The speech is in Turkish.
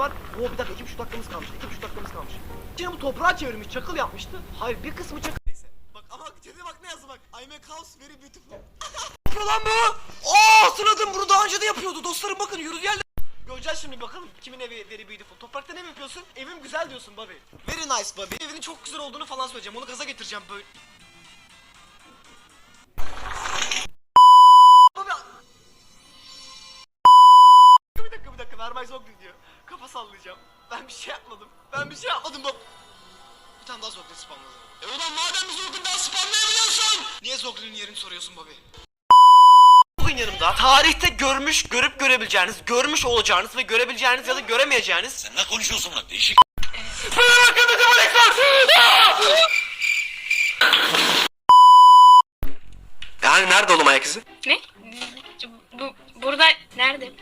var. Oo bir dakika iki buçuk dakikamız kalmış. iki buçuk dakikamız kalmış. Şimdi bu toprağa çevirmiş, çakıl yapmıştı. Hayır bir kısmı çakıl. Neyse. Bak ama chat'e bak ne yazdı bak. I make house very beautiful. yapıyor lan bu? Aa hatırladım bunu daha önce de yapıyordu. Dostlarım bakın yürüdü yerler. Göreceğiz şimdi bakalım kimin evi very beautiful. Toprakta ne yapıyorsun? Evim güzel diyorsun Bobby. Very nice Bobby. Evinin çok güzel olduğunu falan söyleyeceğim. Onu gaza getireceğim böyle. Bobby. Bir dakika bir dakika Vermay Zoglin diyor. Kafa sallayacağım. Ben bir şey yapmadım. Ben bir şey yapmadım Bob. Bir tane daha Zoglin spamladı. E ulan madem bir Zoglin daha spamlayabiliyorsun. Niye Zoglin'in yerini soruyorsun Bobby? Bugün yanımda tarihte görmüş, görüp görebileceğiniz, görmüş olacağınız ve görebileceğiniz ya da göremeyeceğiniz Sen ne konuşuyorsun lan değişik. Yani nerede oğlum ayak izi? Ne? Bu burada nerede?